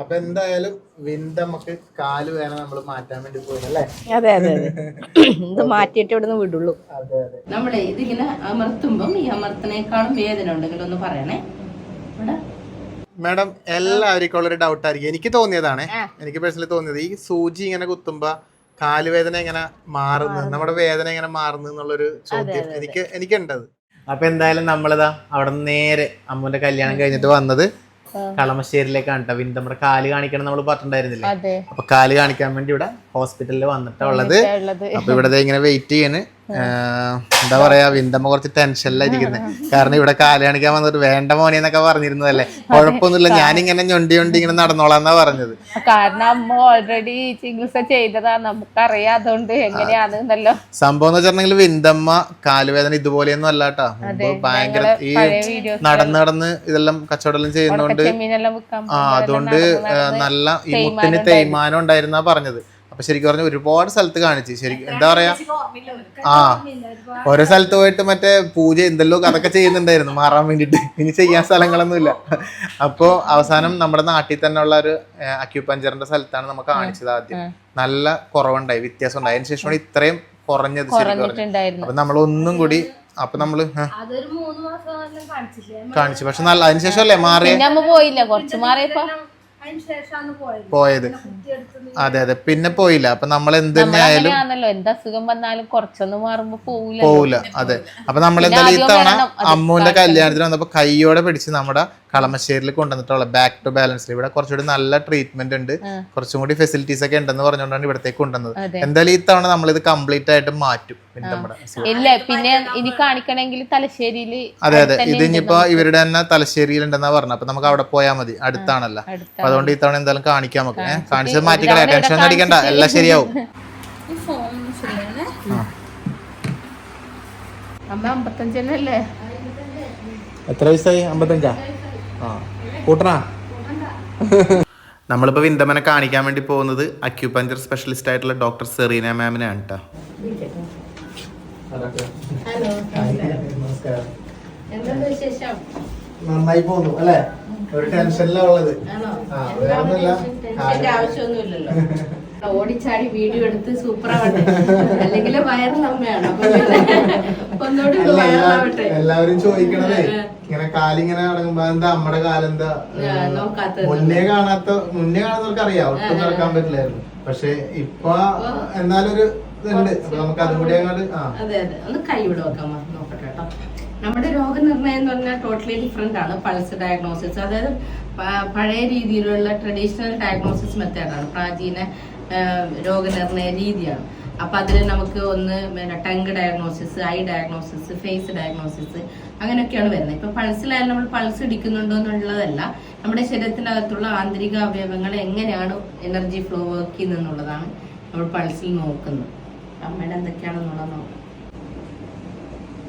അപ്പൊ എന്തായാലും വിന്ത് നമുക്ക് കാൽ വേണം നമ്മൾ മാറ്റാൻ വേണ്ടി പോയി അല്ലേ? അതെ അതെ അതെ. ഇത് മാറ്റിയിട്ട് ഇവിടുന്ന് വിടുള്ളൂ. അതെ അതെ. നമ്മളെ ഇതിങ്ങനെ അമർത്തുമ്പം ഈ അമർത്തനേക്കാളും വേദന ഉണ്ടെങ്കിൽ ഒന്ന് പറയണേ. ഇവിടെ. മാഡം എല്ലാവർക്കും ഉള്ളൊരു ഡൗട്ട് ആയിരിക്കും. എനിക്ക് തോന്നിയതാണ്. എനിക്ക് പേഴ്സണലി തോന്നിയത് ഈ സൂചി ഇങ്ങനെ കുത്തുമ്പോ കാലുവേദന എങ്ങനെ മാറുന്നു? നമ്മുടെ വേദന എങ്ങനെ മാറുന്നു എന്നുള്ളൊരു ചോദ്യം എനിക്ക് എനിക്കുണ്ടത്. അപ്പൊ എന്തായാലും നമ്മളിതാ അവിടെ നിന്ന് നേരെ അമ്മുന്റെ കല്യാണം കഴിഞ്ഞിട്ട് വന്നത്. കളമശ്ശേരിയിലേക്കാണ് കേട്ടോ പിന്നെ നമ്മുടെ കാൽ കാണിക്കണം നമ്മൾ പറഞ്ഞിട്ടുണ്ടായിരുന്നില്ലേ? അപ്പൊ കാൽ കാണിക്കാൻ വേണ്ടി ഇവിടെ ഹോസ്പിറ്റലിൽ വന്നിട്ടുള്ളത് ഉള്ളത്. അപ്പൊ ഇവിടെ ഇങ്ങനെ വെയിറ്റ് ചെയ്യണ്. എന്താ പറയാ വിന്തമ്മ കുറച്ച് ടെൻഷനിലായിരിക്കുന്നത് കാരണം ഇവിടെ കാൽ കാണിക്കാൻ വന്നിട്ട് വേണ്ട മോനെ എന്നൊക്കെ പറഞ്ഞിരുന്നതല്ലേ? കുഴപ്പമൊന്നുമില്ല. ഞാനിങ്ങനെ ഞൊണ്ടി ഞൊണ്ടി ഇങ്ങനെ നടന്നോളാന്നാ പറഞ്ഞത്. കാരണം അമ്മ ഓൾറെഡി ചികിത്സ ചെയ്തതാ. നമുക്കറിയാം അതുകൊണ്ട് എങ്ങനെയാണെന്നല്ലോ. സംഭവം എന്ന് വെച്ചിട്ടുണ്ടെങ്കിൽ വിന്തമ്മ കാലുവേദന ഇതുപോലെയൊന്നും അല്ല കേട്ടോ ഭയങ്കര ഈ നടന്ന് നടന്ന് ഇതെല്ലാം കച്ചവടം ചെയ്യുന്നോണ്ട് ആ അതുകൊണ്ട് നല്ല ഈ മുട്ടിന് തേയ്മാനം ഉണ്ടായിരുന്നാ പറഞ്ഞത്. അപ്പൊ ശരിക്കും പറഞ്ഞ ഒരുപാട് സ്ഥലത്ത് കാണിച്ച്. ശരിക്കും എന്താ പറയാ? ആ. ഓരോ സ്ഥലത്ത് പോയിട്ട് മറ്റേ പൂജ എന്തെല്ലോ അതൊക്കെ ചെയ്യുന്നുണ്ടായിരുന്നു മാറാൻ വേണ്ടിട്ട്. ഇനി ചെയ്യാൻ സ്ഥലങ്ങളൊന്നുമില്ല. അപ്പോ അവസാനം നമ്മുടെ നാട്ടിൽ തന്നെ ഉള്ള ഒരു അക്യുപഞ്ചറിന്റെ സ്ഥലത്താണ് നമുക്ക് കാണിച്ചത് ആദ്യം. നല്ല കുറവുണ്ടായി വ്യത്യാസം ഉണ്ടായി അതിന് ശേഷമാണ് ഇത്രയും കുറഞ്ഞത് ശരിക്കും അപ്പൊ നമ്മൾ ഒന്നും കൂടി അപ്പൊ നമ്മൾ കാണിച്ചു. പക്ഷെ നല്ല അതിനുശേഷം അല്ലേ മാറിയ? അമ്മ പോയില്ല. കുറച്ച് മാറിയപ്പോ പോയത്. അതെ അതെ. പിന്നെ പോയില്ല. അപ്പൊ നമ്മൾ എന്ത് തന്നെ ആയാലും അങ്ങനെയാണല്ലോ. അസുഖം വന്നാലും കുറച്ചൊന്ന് മാറുമ്പോ പോവില്ല പോവില്ല അതെ. അപ്പൊ നമ്മൾ എന്തായാലും ഈ തവണ അമ്മുവിന്റെ കല്യാണത്തിന് വന്നപ്പോ കൈയോടെ പിടിച്ച് നമ്മുടെ കളമശ്ശേരിയിൽ കൊണ്ടുവന്നിട്ടുള്ള ബാക്ക് ടു ബാലൻസ് ഇവിടെ കുറച്ചുകൂടി നല്ല ട്രീറ്റ്മെന്റ് ഉണ്ട്. കുറച്ചും കൂടി ഫെസിലിറ്റീസ് ഒക്കെ ഉണ്ടെന്ന് പറഞ്ഞുകൊണ്ടാണ് ഇവിടത്തേക്ക് കൊണ്ടുവന്നത്. എന്തായാലും ഈ തവണ നമ്മൾ ഇത് കംപ്ലീറ്റ് ആയിട്ട് മാറ്റും. ഇല്ല പിന്നെ ഇനി കാണിക്കണമെങ്കിൽ തലശ്ശേരിയിൽ അതെ അതെ. ഇത് ഇനിയിപ്പോ ഇവരുടെ തന്നെ തലശ്ശേരിയിൽ ഉണ്ടെന്നാ പറഞ്ഞത്. അപ്പൊ നമുക്ക് അവിടെ പോയാൽ മതി. അടുത്താണല്ലോ. അതുകൊണ്ട് ഈ തവണ എന്തായാലും കാണിക്കാൻ നമുക്ക് കാണിച്ചത് മാറ്റിക്കളയാ. ടെൻഷൻ ഒന്നും അടിക്കണ്ട എല്ലാം ശരിയാവും. എത്ര വയസ്സായി? അമ്പത്തഞ്ചാ? ആ. കൂട്ടണാ? നമ്മളിപ്പോൾ വിന്തമനെ കാണിക്കാൻ വേണ്ടി പോകുന്നത് അക്യൂപഞ്ചർ സ്പെഷ്യലിസ്റ്റ് ആയിട്ടുള്ള ഡോക്ടർ സെറീന മാമിനെയാണ് കേട്ടോ നന്നായി പോന്നു അല്ലേ? ഒരു ടെൻഷനിലാ ഉള്ളത്. ആവശ്യമൊന്നുമില്ലല്ലോ. ഓടിച്ചാടി വീഡിയോ എടുത്ത് സൂപ്പറാവട്ടെ. അല്ലെങ്കിൽ വയറിലമ്മയാണ്. ഒന്നുകൂടി വയറിലാവട്ടെ. എല്ലാവരും ചോദിക്കണതേ ഇങ്ങനെ കാലിങ്ങനെ അടങ്ങുമ്പോ എന്താ നമ്മുടെ കാലം എന്താ. മുന്നേ കാണാത്ത മുന്നേ കാണുന്നവർക്ക് അറിയാം. ഒട്ടും നടക്കാൻ പറ്റില്ലായിരുന്നു. പക്ഷെ ഇപ്പൊ എന്നാലൊരു ഇതുണ്ട്. അപ്പൊ നമുക്ക് അതും കൂടി അങ്ങോട്ട് ആ. അതെ അതെ. ഒന്ന് കൈ ഇവിടെ വെക്കാം അമ്മ. നമ്മുടെ രോഗനിർണയം എന്ന് പറഞ്ഞാൽ ടോട്ടലി ഡിഫറെന്റ് ആണ് പൾസ് ഡയഗ്നോസിസ് അതായത് പഴയ രീതിയിലുള്ള ട്രഡീഷണൽ ഡയഗ്നോസിസ് മെത്തേഡാണ് പ്രാചീന രോഗനിർണയ രീതിയാണ്. അപ്പൊ അതിൽ നമുക്ക് ഒന്ന് പിന്നെ tongue diagnosis eye diagnosis face diagnosis അങ്ങനെയൊക്കെയാണ് വരുന്നത്. ഇപ്പൊ പൾസിലായാലും നമ്മൾ പൾസ് ഇടിക്കുന്നുണ്ടോ എന്നുള്ളതല്ല നമ്മുടെ ശരീരത്തിനകത്തുള്ള ആന്തരിക അവയവങ്ങൾ എങ്ങനെയാണ് എനർജി ഫ്ലോ വർക്ക് ചെയ്യുന്നതെന്നുള്ളതാണ് നമ്മൾ പൾസിൽ നോക്കുന്നത്. അമ്മയുടെ എന്തൊക്കെയാണെന്നുള്ളത് നോക്കാം.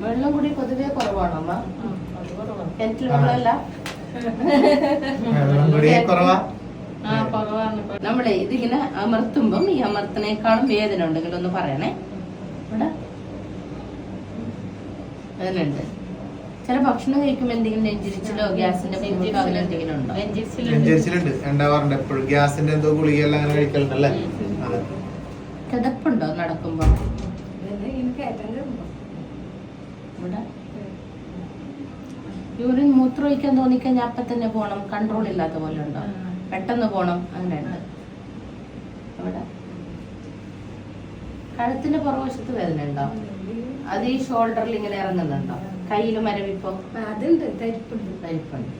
വെള്ളം കൂടി പൊതുവേ കുറവാണോ അമ്മ? കിണറ്റിൽ വെള്ളമല്ല? നമ്മളെ ഇതിങ്ങനെ അമർത്തുമ്പം ഈ അമർത്തനേക്കാളും വേദന ഉണ്ടെങ്കിൽ ഒന്ന് പറയണേ. ഇവിടെ. വേദന ഉണ്ട് ചില ഭക്ഷണം കഴിക്കുമ്പോ എന്തെങ്കിലും നെഞ്ചിരിച്ചിലോ ഗ്യാസിന്റെ ബുദ്ധിമുട്ടോ അങ്ങനെ എന്തെങ്കിലും ഉണ്ടോ? നെഞ്ചരിച്ചിലുണ്ട്. ഉണ്ടാവാറുണ്ട്. എപ്പോഴും ഗ്യാസിന്റെ എന്തോ ഗുളികയെല്ലാം അങ്ങനെ കഴിക്കലുണ്ടല്ലേ? അതെ. കിതപ്പുണ്ടോ നടക്കുമ്പോ ഇവിടെ യൂറിൻ മൂത്രമൊഴിക്കാൻ തോന്നിക്കഴിഞ്ഞാൽ അപ്പൊ തന്നെ പോകണം. കൺട്രോൾ ഇല്ലാത്ത പോലെ ഉണ്ടോ? പെട്ടെന്ന് പോണം അങ്ങനെ ഉണ്ട്. ഇവിടെ കഴുത്തിന്റെ പുറകുവശത്ത് വേദന ഉണ്ടോ? അത് ഈ ഷോൾഡറിൽ ഇങ്ങനെ ഇറങ്ങുന്നുണ്ടോ? കയ്യിൽ മരവിപ്പോ? അതുണ്ട്. തരിപ്പുണ്ട്. തരിപ്പുണ്ട്.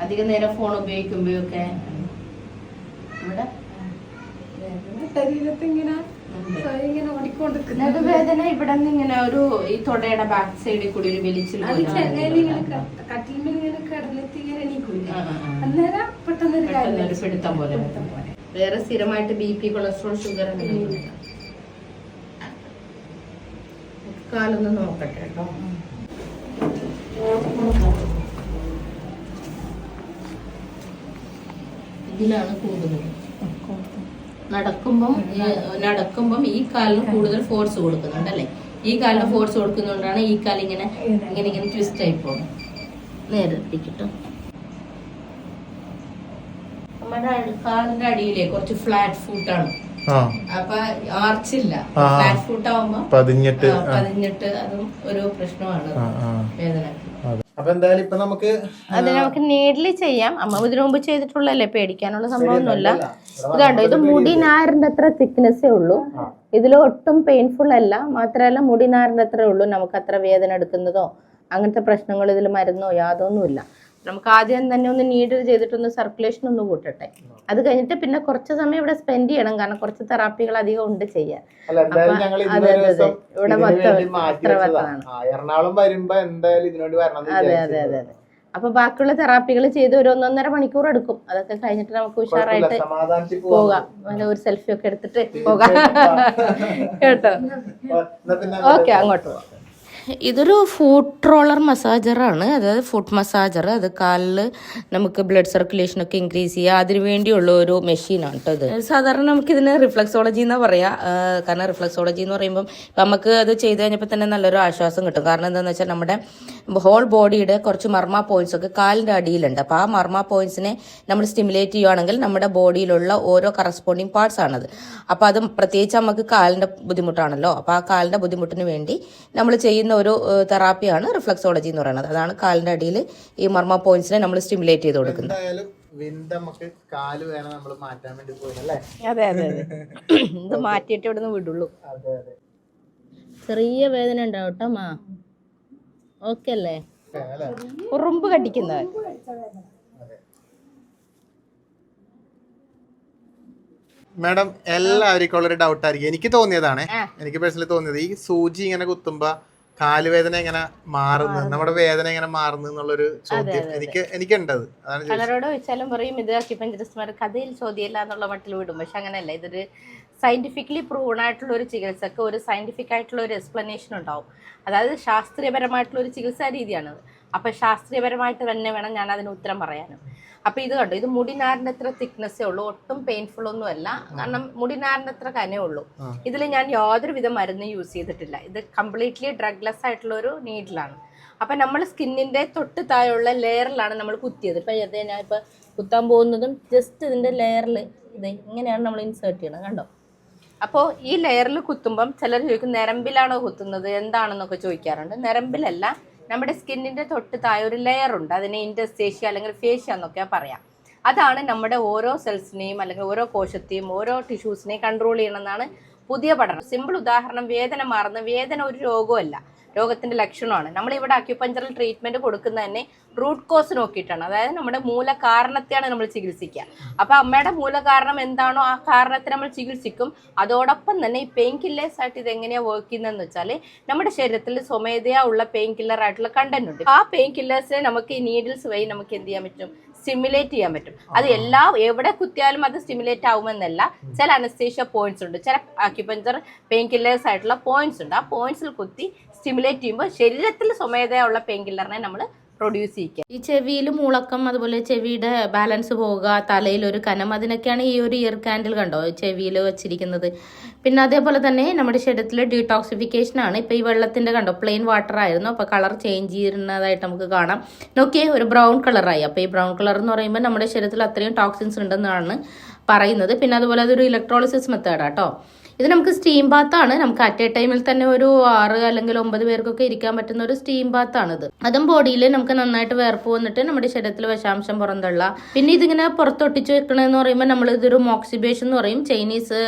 അധിക നേരം ഫോൺ ഉപയോഗിക്കുമ്പോഴൊക്കെ. ഇവിടെ ശരീരത്ത് ഇങ്ങനെ നടുവേദന ഇവിടെ നിന്ന് ഇങ്ങനെ ഒരു ഈ തൊടയുടെ ബാക്ക് സൈഡിൽ കൂടി ഒരു വലിച്ചിൽ അത് പോലെ ചെന്നൈയിൽ ഇങ്ങനെ വരുന്നുണ്ട്. ക- കട്ടിലിന്മേൽ ഇങ്ങനെ കിടന്നിട്ട് ഇങ്ങനെ എണീക്കൂല? ആ, ആ, ആ. അന്നേരം പെട്ടെന്ന് ഒരു കാര്യം പിടുത്തം പോലെ. പിടുത്തം പോലെ. വേറെ സ്ഥിരമായിട്ട് ബി പി കൊളസ്ട്രോൾ ഷുഗർ കാലൊന്ന് നോക്കട്ടെ കേട്ടോ. ഇതിലാണ് കൂടുതൽ നടക്കുമ്പം ഈ- നടക്കുമ്പം ഈ കാലിന് കൂടുതൽ ഫോഴ്സ് കൊടുക്കുന്നുണ്ട് അല്ലേ? ഈ കാലിന് ഫോഴ്സ് കൊടുക്കുന്നതുകൊണ്ടാണ് ഈ കാൽ ഇങ്ങനെ ഇങ്ങനെ ഇങ്ങനെ ട്വിസ്റ്റ് ആയി പോകും നേരെ എത്തിക്കിട്ടും നമ്മുടെ കാലിന്റെ അടിയിലെ കുറച്ച് ഫ്ലാറ്റ് ഫുട്ടാണ് ആ. അപ്പൊ ആർച്ചില്ല. ഫ്ലാറ്റ് ഫുട്ട് ആവുമ്പോ പതിഞ്ഞിട്ട് പതിഞ്ഞിട്ട് അതും ഒരു പ്രശ്നമാണ്. വേദനക്ക്. അപ്പൊ എന്തായാലും ഇപ്പൊ നമുക്ക് അത് നമുക്ക് നീഡിൽ ചെയ്യാം. അമ്മ ഇതിനു മുമ്പ് ചെയ്തിട്ടുള്ളല്ലേ പേടിക്കാനുള്ള സംഭവമൊന്നുമില്ല. ഇത് കണ്ടോ ഇത് മുടി നാരിന്റെ അത്ര തിക്നെസ്സേ ഉള്ളൂ. ഇതിൽ ഒട്ടും പെയിൻഫുൾ അല്ല. മാത്രമല്ല മുടി നാരിന്റെ അത്രേ ഉള്ളൂ. നമുക്ക് അത്ര വേദന എടുക്കുന്നതോ അങ്ങനത്തെ പ്രശ്നങ്ങൾ ഇതിൽ മരുന്നോ യാതൊന്നുമില്ല. നമുക്ക് ആദ്യം തന്നെ ഒന്ന് നീഡിൽ ചെയ്തിട്ടൊന്ന് സർക്കുലേഷൻ ഒന്ന് കൂട്ടട്ടെ. അത് കഴിഞ്ഞിട്ട് പിന്നെ കുറച്ച് സമയം ഇവിടെ സ്പെൻഡ് ചെയ്യണം. കാരണം കുറച്ച് തെറാപ്പികൾ അധികം ഉണ്ട് ചെയ്യാൻ. അതെ, അതെ, ഇവിടെ എറണാകുളം വരുമ്പോ എന്തായാലും ഇതിനുവേണ്ടി അതെ അതെ അതെ. അപ്പൊ ബാക്കിയുള്ള തെറാപ്പികൾ ചെയ്ത് ഒരു ഒന്നൊന്നര മണിക്കൂർ എടുക്കും. അതൊക്കെ കഴിഞ്ഞിട്ട് നമുക്ക് ഉഷാറായിട്ട് പോകാം. നല്ല ഒരു സെൽഫി ഒക്കെ എടുത്തിട്ട് പോകാം. കേട്ടോ? ഓക്കെ അങ്ങോട്ട് പോവാം. ഇതൊരു ഫുഡ് റോളർ മസാജറാണ് അതായത് ഫുഡ് മസാജർ അത് കാലിൽ നമുക്ക് ബ്ലഡ് സർക്കുലേഷൻ ഒക്കെ ഇൻക്രീസ് ചെയ്യുക. അതിനു വേണ്ടിയുള്ള ഒരു മെഷീനാണ് കേട്ടോ ഇത്. സാധാരണ നമുക്ക് ഇതിന് റിഫ്ലക്സോളജി എന്നാ പറയാ കാരണം റിഫ്ലക്സോളജി എന്ന് പറയുമ്പോൾ നമുക്ക് അത് ചെയ്തു കഴിഞ്ഞപ്പോൾ തന്നെ നല്ലൊരു ആശ്വാസം കിട്ടും. കാരണം എന്താണെന്ന് വെച്ചാൽ നമ്മുടെ ഹോൾ ബോഡിയുടെ കുറച്ച് മർമ്മ പോയിന്റ്സ് ഒക്കെ കാലിന്റെ അടിയിലുണ്ട്. അപ്പോൾ ആ മർമ്മ പോയിന്റ്സിനെ നമ്മൾ സ്റ്റിമുലേറ്റ് ചെയ്യുവാണെങ്കിൽ നമ്മുടെ ബോഡിയിലുള്ള ഓരോ കറസ്പോണ്ടിങ് പാർട്സ് ആണത്. അപ്പോൾ അത് പ്രത്യേകിച്ച് നമുക്ക് കാലിന്റെ ബുദ്ധിമുട്ടാണല്ലോ. അപ്പോൾ ആ കാലിന്റെ ബുദ്ധിമുട്ടിന് വേണ്ടി നമ്മൾ ചെയ്യുന്ന ഒരു തെറാപ്പിയാണ് റിഫ്ലക്സോളജി എന്ന് പറയുന്നത്. അതാണ് കാലിന്റെ അടിയിൽ ഈ മർമ്മ പോയിന്റ്സിനെ നമ്മൾ സ്റ്റിമുലേറ്റ് ചെയ്ത് കൊടുക്കുന്നത്. എന്തായാലും വിന്ത നമുക്ക് കാൽ വേണം നമ്മൾ മാറ്റാൻ വേണ്ടി പോയല്ലേ അതെ അതെ അതെ. ഇത് മാറ്റിയിട്ട് ഇവിടുന്ന് വിടുള്ളൂ. അതെ അതെ. ചെറിയ വേദന ഉണ്ടാവും കേട്ടോ മാ. ഓക്കെ അല്ലേ? അല്ലേ? ഉറുമ്പ് കടിക്കുന്ന മാഡം എല്ലാവർക്കും ഉള്ളൊരു ഡൗട്ട് ആയിരിക്കും. എനിക്ക് തോന്നിയതാണ്. എനിക്ക് പേഴ്സണലി തോന്നിയത് ഈ സൂചി ഇങ്ങനെ കുത്തുമ്പോ കാലുവേദന എങ്ങനെ മാറുന്നു നമ്മുടെ വേദന എങ്ങനെ മാറുന്നു എന്നുള്ളൊരു ചോദ്യം എനിക്ക് എനിക്കുണ്ടത്. പലരോട് ചോദിച്ചാലും പറയും ഇത് അക്യുപഞ്ചറിസ്റ്റ്മാർ കഥയിൽ ചോദ്യമില്ല എന്നുള്ള മട്ടിൽ വിടും. പക്ഷെ അങ്ങനെയല്ല ഇതൊരു സയന്റിഫിക്കലി പ്രൂവൺ ആയിട്ടുള്ള ഒരു ചികിത്സക്ക് ഒരു സയന്റിഫിക് ആയിട്ടുള്ള ഒരു എക്സ്പ്ലനേഷൻ ഉണ്ടാവും. അതായത് ശാസ്ത്രീയപരമായിട്ടുള്ള ഒരു ചികിത്സാ രീതിയാണത്. അപ്പൊ ശാസ്ത്രീയപരമായിട്ട് തന്നെ വേണം ഞാൻ അതിന് ഉത്തരം പറയാനും. അപ്പൊ ഇത് കണ്ടു ഇത് മുടിനാരിന്റെ അത്ര തിക്നെസ്സേ ഉള്ളൂ ഒട്ടും പെയിൻഫുൾ ഒന്നും അല്ല. കാരണം മുടിനാരിന്റെ അത്ര കനേ ഉള്ളൂ. ഇതിൽ ഞാൻ യാതൊരു വിധ മരുന്നും യൂസ് ചെയ്തിട്ടില്ല. ഇത് കംപ്ലീറ്റ്ലി ഡ്രഗ്ലെസ് ആയിട്ടുള്ള ഒരു നീഡിലാണ് അപ്പൊ നമ്മൾ സ്കിന്നിന്റെ തൊട്ട് താഴെയുള്ള ലെയറിലാണ് നമ്മൾ കുത്തിയത്. ഇപ്പൊ ഇത് ഞാൻ ഇപ്പൊ കുത്താൻ പോകുന്നതും ജസ്റ്റ് ഇതിന്റെ ലെയറിൽ ഇത് ഇങ്ങനെയാണ് നമ്മൾ ഇൻസേർട്ട് ചെയ്യണം കണ്ടോ? അപ്പോൾ ഈ ലെയറിൽ കുത്തുമ്പം ചിലർ ചോദിക്കും നരമ്പിലാണോ കുത്തുന്നത്? എന്താണെന്നൊക്കെ ചോദിക്കാറുണ്ട്. നരമ്പിലല്ല നമ്മുടെ സ്കിന്നിന്റെ തൊട്ട് താഴെ ഒരു ലെയർ ഉണ്ട്. അതിനെ ഇൻഡസ്റ്റേഷ്യ അല്ലെങ്കിൽ ഫേഷ്യ എന്നൊക്കെ പറയാം. അതാണ് നമ്മുടെ ഓരോ സെൽസിനെയും അല്ലെങ്കിൽ ഓരോ കോശത്തെയും ഓരോ ടിഷ്യൂസിനെയും കൺട്രോൾ ചെയ്യണമെന്നാണ് പുതിയ പഠനം. സിമ്പിൾ ഉദാഹരണം വേദന മാറുന്ന വേദന ഒരു രോഗമല്ല രോഗത്തിന്റെ ലക്ഷണമാണ്. നമ്മൾ ഇവിടെ അക്യുപഞ്ചറൽ ട്രീറ്റ്മെന്റ് കൊടുക്കുന്ന തന്നെ റൂട്ട് കോസ് നോക്കിയിട്ടാണ്. അതായത് നമ്മുടെ മൂല കാരണത്തെയാണ് നമ്മൾ ചികിത്സിക്കുക. അപ്പൊ അമ്മയുടെ മൂല കാരണം എന്താണോ ആ കാരണത്തെ നമ്മൾ ചികിത്സിക്കും. അതോടൊപ്പം തന്നെ ഈ പെയിൻ കില്ലേഴ്സ് ആയിട്ട് ഇത് എങ്ങനെയാ വർക്ക് ചെയ്യുന്നതെന്ന് വെച്ചാൽ നമ്മുടെ ശരീരത്തിൽ സ്വമേധയാ ഉള്ള പെയിൻ കില്ലർ ആയിട്ടുള്ള കണ്ടന്റ് ഉണ്ട്. ആ പെയിൻ കില്ലേഴ്സിനെ നമുക്ക് ഈ നീഡിൽസ് വഴി നമുക്ക് എന്ത് ചെയ്യാൻ പറ്റും? സ്റ്റിമുലേറ്റ് ചെയ്യാൻ പറ്റും. അത് എല്ലാ എവിടെ കുത്തിയാലും അത് സ്റ്റിമുലേറ്റ് ആവുമെന്നല്ല. ചില അനസ്തേഷ്യ പോയിന്റ്സ് ഉണ്ട്. ചില അക്യുപഞ്ചർ പെയിൻ കില്ലേഴ്സ് ആയിട്ടുള്ള പോയിന്റ്സ് ഉണ്ട്. ആ പോയിന്റ്സിൽ കുത്തി സ്റ്റിമുലേറ്റ് ചെയ്യുമ്പോൾ ശരീരത്തിൽ സ്വമേധയുള്ള പെയിൻ കില്ലറിനെ നമ്മൾ പ്രൊഡ്യൂസ് ചെയ്യിക്കുക ഈ ചെവിയിൽ മുളക്കം അതുപോലെ ചെവിയുടെ ബാലൻസ് പോവുക തലയിൽ ഒരു കനം അതിനൊക്കെയാണ് ഈ ഒരു ഇയർ കാൻഡിൽ കണ്ടോ? ചെവിയിൽ വെച്ചിരിക്കുന്നത്. പിന്നെ അതേപോലെ തന്നെ നമ്മുടെ ശരീരത്തിൽ ഡീടോക്സിഫിക്കേഷൻ ആണ്. ഇപ്പൊ ഈ വെള്ളത്തിന്റെ കണ്ടോ പ്ലെയിൻ വാട്ടർ ആയിരുന്നു. അപ്പൊ കളർ ചേഞ്ച് ചെയ്യുന്നതായിട്ട് നമുക്ക് കാണാം. നോക്കിയേ ഒരു ബ്രൗൺ കളറായി അപ്പോൾ ഈ ബ്രൗൺ കളർ എന്ന് പറയുമ്പോൾ നമ്മുടെ ശരീരത്തിൽ അത്രയും ടോക്സിൻസ് ഉണ്ടെന്നാണ് പറയുന്നത്. പിന്നെ അതുപോലെ അതൊരു ഇലക്ട്രോളിസിസ് മെത്തേഡാട്ടോ ഇത് നമുക്ക് സ്റ്റീം ബാത്താണ് നമുക്ക് അറ്റ് എ ടൈമിൽ തന്നെ ഒരു ആറ് അല്ലെങ്കിൽ ഒമ്പത് പേർക്കൊക്കെ ഇരിക്കാൻ പറ്റുന്ന ഒരു സ്റ്റീം ബാത്താണ് ഇത് അതും ബോഡിയിൽ നമുക്ക് നന്നായിട്ട് വേർപ്പ് വന്നിട്ട് നമ്മുടെ ശരീരത്തിൽ വിഷാംശം പുറന്തള്ള പിന്നെ ഇതിങ്ങനെ പുറത്തൊട്ടിച്ച് വെക്കണമെന്ന് പറയുമ്പോൾ നമ്മൾ ഇതൊരു മോക്സിബേഷൻ എന്ന് പറയും. ചൈനീസ്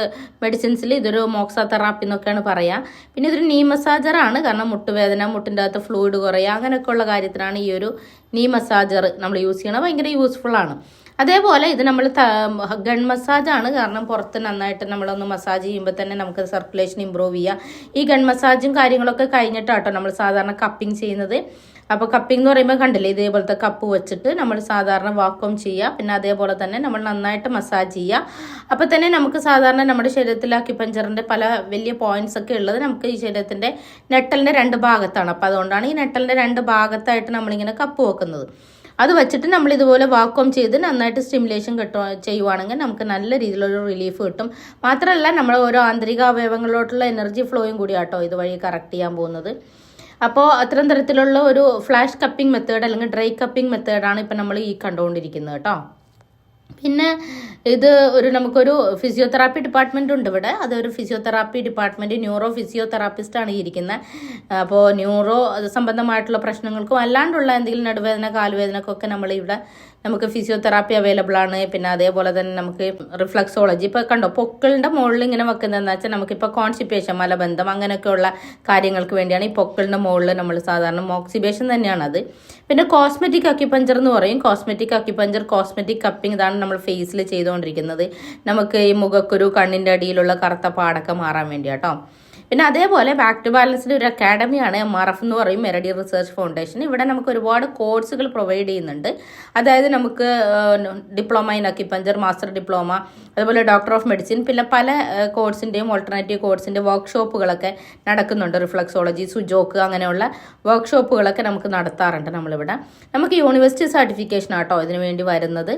മെഡിസിൻസിൽ ഇതൊരു മോക്സ തെറാപ്പി എന്നൊക്കെയാണ് പറയാ. പിന്നെ ഇതൊരു നീ മസാജർ ആണ്. കാരണം മുട്ടുവേദന മുട്ടിന്റെ അകത്ത് ഫ്ലൂയിഡ് കുറയുക അങ്ങനെയൊക്കെയുള്ള കാര്യത്തിനാണ് ഈ ഒരു നീ മസാജർ നമ്മൾ യൂസ് ചെയ്യണത്. ഭയങ്കര യൂസ്ഫുൾ ആണ്. അതേപോലെ ഇത് നമ്മൾ ഗൺ മസാജ് ആണ്. കാരണം പുറത്ത് നന്നായിട്ട് നമ്മളൊന്ന് മസാജ് ചെയ്യുമ്പോൾ തന്നെ നമുക്ക് സർക്കുലേഷൻ ഇമ്പ്രൂവ് ചെയ്യാം. ഈ ഗൺ മസാജും കാര്യങ്ങളൊക്കെ കഴിഞ്ഞിട്ടാട്ടോ നമ്മൾ സാധാരണ കപ്പിംഗ് ചെയ്യുന്നത്. അപ്പോൾ കപ്പിംഗ് എന്ന് പറയുമ്പോൾ കണ്ടില്ലേ ഇതേപോലത്തെ കപ്പ് വെച്ചിട്ട് നമ്മൾ സാധാരണ വാക്വം ചെയ്യുക പിന്നെ അതേപോലെ തന്നെ നമ്മൾ നന്നായിട്ട് മസാജ് ചെയ്യുക അപ്പോൾ തന്നെ നമുക്ക് സാധാരണ നമ്മുടെ ശരീരത്തിൽ അക്യുപഞ്ചറിന്റെ പല വലിയ പോയിന്റ്സ് ഒക്കെ ഉള്ളത് നമുക്ക് ഈ ശരീരത്തിന്റെ നെട്ടലിന്റെ രണ്ട് ഭാഗത്താണ്. അപ്പോൾ അതുകൊണ്ടാണ് ഈ നെട്ടലിന്റെ രണ്ട് ഭാഗത്തായിട്ട് നമ്മളിങ്ങനെ കപ്പ് വെക്കുന്നത്. അത് വെച്ചിട്ട് നമ്മൾ ഇതുപോലെ വാക്വം ചെയ്ത് നന്നായിട്ട് സ്റ്റിമുലേഷൻ കിട്ടുക ചെയ്യുവാണെങ്കിൽ നമുക്ക് നല്ല രീതിയിലുള്ള റിലീഫ് കിട്ടും. മാത്രമല്ല നമ്മുടെ ഓരോ ആന്തരിക അവയവങ്ങളിലോട്ടുള്ള എനർജി ഫ്ലോയും കൂടി ആട്ടോ ഇതുവഴി കറക്റ്റ് ചെയ്യാൻ പോകുന്നത്. അപ്പോൾ അത്തരം തരത്തിലുള്ള ഒരു ഫ്ലാഷ് കപ്പിംഗ് മെത്തേഡ് അല്ലെങ്കിൽ ഡ്രൈ കപ്പിംഗ് മെത്തേഡാണ് ഇപ്പം നമ്മൾ ഈ കണ്ടുകൊണ്ടിരിക്കുന്നത് കേട്ടോ. പിന്നെ ഇത് ഒരു നമുക്കൊരു ഫിസിയോതെറാപ്പി ഡിപ്പാർട്ട്മെന്റ് ഉണ്ട് ഇവിടെ. അതൊരു ഫിസിയോതെറാപ്പി ഡിപ്പാർട്ട്മെന്റ് ന്യൂറോ ഫിസിയോതെറാപ്പിസ്റ്റാണ് ഇരിക്കുന്നത് അപ്പോൾ ന്യൂറോ സംബന്ധമായിട്ടുള്ള പ്രശ്നങ്ങൾക്കും അല്ലാണ്ടുള്ള എന്തെങ്കിലും നടുവേദന കാലുവേദനക്കൊക്കെ നമ്മൾ ഇവിടെ നമുക്ക് ഫിസിയോതെറാപ്പി അവൈലബിൾ ആണ്. പിന്നെ അതേപോലെ തന്നെ നമുക്ക് റിഫ്ലക്സോളജി ഇപ്പോൾ കണ്ടോ പൊക്കളിന്റെ മുകളിൽ ഇങ്ങനെ വെക്കുന്നതെന്ന് വെച്ചാൽ നമുക്കിപ്പോൾ കോൺസ്റ്റിപ്പേഷൻ മലബന്ധം അങ്ങനെയൊക്കെയുള്ള കാര്യങ്ങൾക്ക് വേണ്ടിയാണ് ഈ പൊക്കളിന്റെ മുകളിൽ നമ്മൾ സാധാരണ മോക്സിബേഷൻ തന്നെയാണത് പിന്നെ കോസ്മെറ്റിക് അക്യുപഞ്ചർ എന്ന് പറയും. കോസ്മെറ്റിക് അക്യുപഞ്ചർ കോസ്മെറ്റിക് കപ്പിംഗ് ഇതാണ് നമ്മൾ ഫേസിൽ ചെയ്തുകൊണ്ടിരിക്കുന്നത്. നമുക്ക് ഈ മുഖക്കുരു കണ്ണിന്റെ അടിയിലുള്ള കറുത്ത പാടൊക്കെ മാറാൻ വേണ്ടി കേട്ടോ പിന്നെ അതേപോലെ ബാക്ക് ടു ബാലൻസിന്റെ ഒരു അക്കാഡമിയാണ് എം ആർ എഫ് എന്ന് പറയും മെറഡി റിസർച്ച് ഫൗണ്ടേഷൻ ഇവിടെ നമുക്ക് ഒരുപാട് കോഴ്സുകൾ പ്രൊവൈഡ് ചെയ്യുന്നുണ്ട്. അതായത് നമുക്ക് diploma in acupuncture master diploma അതുപോലെ ഡോക്ടർ ഓഫ് മെഡിസിൻ പിന്നെ പല കോഴ്സിന്റെയും ഓൾട്ടർനേറ്റീവ് കോഴ്സിന്റെ വർക്ക്ഷോപ്പുകളൊക്കെ നടക്കുന്നുണ്ട്. റിഫ്ലക്സോളജി സുജോക്ക് അങ്ങനെയുള്ള വർക്ക്ഷോപ്പുകളൊക്കെ നമുക്ക് നടത്താറുണ്ട് നമ്മളിവിടെ. നമുക്ക് യൂണിവേഴ്സിറ്റി സർട്ടിഫിക്കേഷൻ ആട്ടോ ഇതിനു വേണ്ടി വരുന്നത്.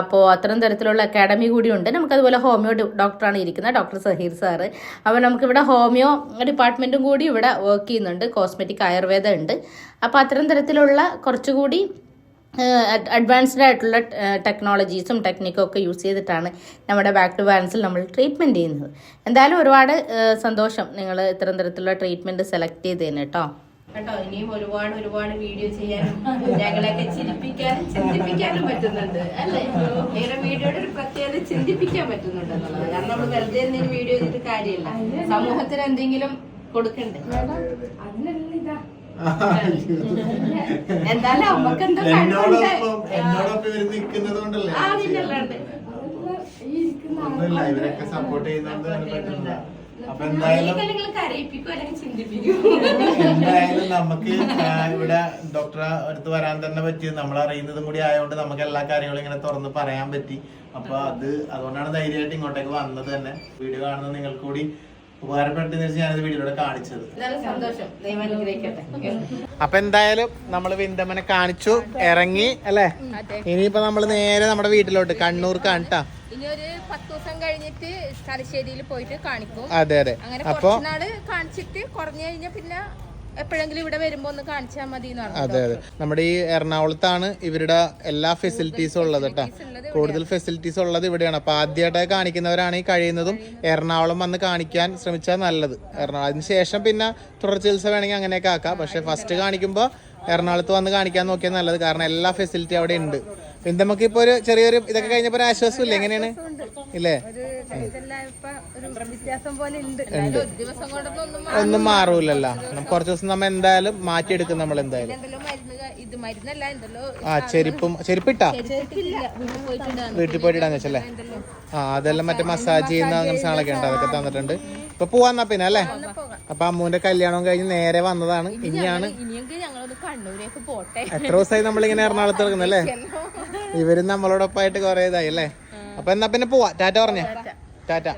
അപ്പോൾ അത്തരം തരത്തിലുള്ള അക്കാഡമി കൂടിയുണ്ട്. നമുക്കതുപോലെ ഹോമിയോ ഡോക്ടറാണ് ഇരിക്കുന്നത് ഡോക്ടർ സഹീർ സാറ്. അപ്പോൾ നമുക്കിവിടെ ഹോമിയോ ഡിപ്പാർട്ട്മെന്റും കൂടി ഇവിടെ വർക്ക് ചെയ്യുന്നുണ്ട്. കോസ്മെറ്റിക് ആയുർവേദം ഉണ്ട്. അപ്പോൾ അത്തരം തരത്തിലുള്ള കുറച്ചുകൂടി അഡ്വാൻസ്ഡ് ആയിട്ടുള്ള ടെക്നോളജീസും ടെക്നിക്കും ഒക്കെ യൂസ് ചെയ്തിട്ടാണ് നമ്മുടെ ബാക്ക് ടു ബാലൻസിൽ നമ്മൾ ട്രീറ്റ്മെന്റ് ചെയ്യുന്നത്. എന്തായാലും ഒരുപാട് സന്തോഷം നിങ്ങൾ ഇത്തരം തരത്തിലുള്ള ട്രീറ്റ്മെന്റ് സെലക്ട് ചെയ്തതിന് കേട്ടോ കേട്ടോ ഇനിയും ഒരുപാട് ഒരുപാട് വീഡിയോ ചെയ്യാനും ഞങ്ങളെയൊക്കെ ചിരിപ്പിക്കാനും ചിന്തിപ്പിക്കാനും പറ്റുന്നുണ്ട്. അല്ലേ? നിങ്ങളുടെ വീഡിയോയുടെ ഒരു പ്രത്യേകത ചിന്തിപ്പിക്കാൻ പറ്റുന്നുണ്ട് എന്നുള്ളത്. കാരണം നമ്മൾ വെറുതെ എന്തെങ്കിലും വീഡിയോ ചെയ്തിട്ട് കാര്യമില്ല. സമൂഹത്തിന് എന്തെങ്കിലും കൊടുക്കണ്ടേ? അതിനെല്ലാം ഇതാ. എന്തായാലും എന്താ എന്നോടൊപ്പം എന്നോടൊപ്പം ഇവർ കൊണ്ടല്ലേ? ഒന്നുമില്ല ഇവരൊക്കെ സപ്പോർട്ട് പറ്റുന്നില്ല. അപ്പൊ എന്തായാലും എന്തായാലും നമുക്ക് ഇവിടെ ഡോക്ടറെ അടുത്ത് വരാൻ തന്നെ പറ്റി. നമ്മൾ അറിയുന്നതും കൂടി ആയതുകൊണ്ട് നമുക്ക് എല്ലാ കാര്യങ്ങളും ഇങ്ങനെ തുറന്ന് പറയാൻ പറ്റി. അപ്പൊ അത് അതുകൊണ്ടാണ് ധൈര്യമായിട്ട് ഇങ്ങോട്ടേക്ക് വന്നത് തന്നെ. വീഡിയോ കാണുന്നത് നിങ്ങൾക്ക് കൂടി ഉപകാരപ്പെട്ടെന്ന് വെച്ചാൽ ഞാനത് വീഡിയോയിലൂടെ കാണിച്ചത്. അപ്പൊ എന്തായാലും നമ്മൾ വിന്ദമനെ കാണിച്ചു ഇറങ്ങി അല്ലേ? ഇനിയിപ്പോ നമ്മൾ നേരെ നമ്മുടെ വീട്ടിലോട്ട് കണ്ണൂർ കാണിട്ടാ ഇനി ഒരു പത്ത് ദിവസം കഴിഞ്ഞിട്ട് തലശ്ശേരിയിൽ പോയിട്ട് കാണിക്കും. അതെ അതെ. അങ്ങനെ കാണിച്ചിട്ട് കുറഞ്ഞു കഴിഞ്ഞാൽ പിന്നെ എപ്പോഴെങ്കിലും ഇവിടെ വരുമ്പോ ഒന്ന് കാണിച്ചാൽ മതി അതെ അതെ. നമ്മുടെ ഈ എറണാകുളത്താണ് ഇവരുടെ എല്ലാ ഫെസിലിറ്റീസും ഉള്ളത് കേട്ടോ കൂടുതൽ ഫെസിലിറ്റീസ് ഉള്ളത് ഇവിടെയാണ്. അപ്പൊ ആദ്യമായിട്ടായി കാണിക്കുന്നവരാണെങ്കിൽ കഴിയുന്നതും എറണാകുളം വന്ന് കാണിക്കാൻ ശ്രമിച്ചാൽ നല്ലത്. എറണാകുളം അതിനുശേഷം പിന്നെ തുടർ ചികിത്സ വേണമെങ്കിൽ അങ്ങനെയൊക്കെ ആക്കാം. പക്ഷെ ഫസ്റ്റ് കാണിക്കുമ്പോൾ എറണാകുളത്ത് വന്ന് കാണിക്കാൻ നോക്കിയാൽ നല്ലത്. കാരണം എല്ലാ ഫെസിലിറ്റി അവിടെ ഉണ്ട്. പിന്നെ നമുക്ക് ഇപ്പൊ ഒരു ചെറിയൊരു ഇതൊക്കെ കഴിഞ്ഞപ്പോ ഒരു ആശ്വാസം ഇല്ല എങ്ങനെയാണ്? ഇല്ലേ? ഒന്നും മാറൂലല്ലോ. കുറച്ച് ദിവസം നമ്മ എന്തായാലും മാറ്റിയെടുക്കും നമ്മൾ എന്തായാലും ഇത് മരുന്നല്ല എന്തല്ലോ ആ ചെരുപ്പും ചെരുപ്പിട്ടാ? വീട്ടിൽ പോയിട്ട് ഇടാന്ന് വെച്ചല്ലേ? ആ അതെല്ലാം മറ്റേ മസാജ് ചെയ്യുന്ന അങ്ങനെ സാധനങ്ങളൊക്കെ ഉണ്ട്. അതൊക്കെ തന്നിട്ടുണ്ട്. ഇപ്പൊ പോവാന്നാ പിന്നെ അല്ലേ? അപ്പൊ അമ്മൂന്റെ കല്യാണം കഴിഞ്ഞ് നേരെ വന്നതാണ്. ഇനിയാണ് എത്ര ദിവസമായി നമ്മളിങ്ങനെ എറണാകുളത്ത് കിടക്കുന്നല്ലേ ഇവരും നമ്മളോടൊപ്പമായിട്ട് കുറെ ഇതായി അല്ലേ? അപ്പൊ എന്നാ പിന്നെ പോവാ. ടാറ്റ പറഞ്ഞേ. ടാറ്റ.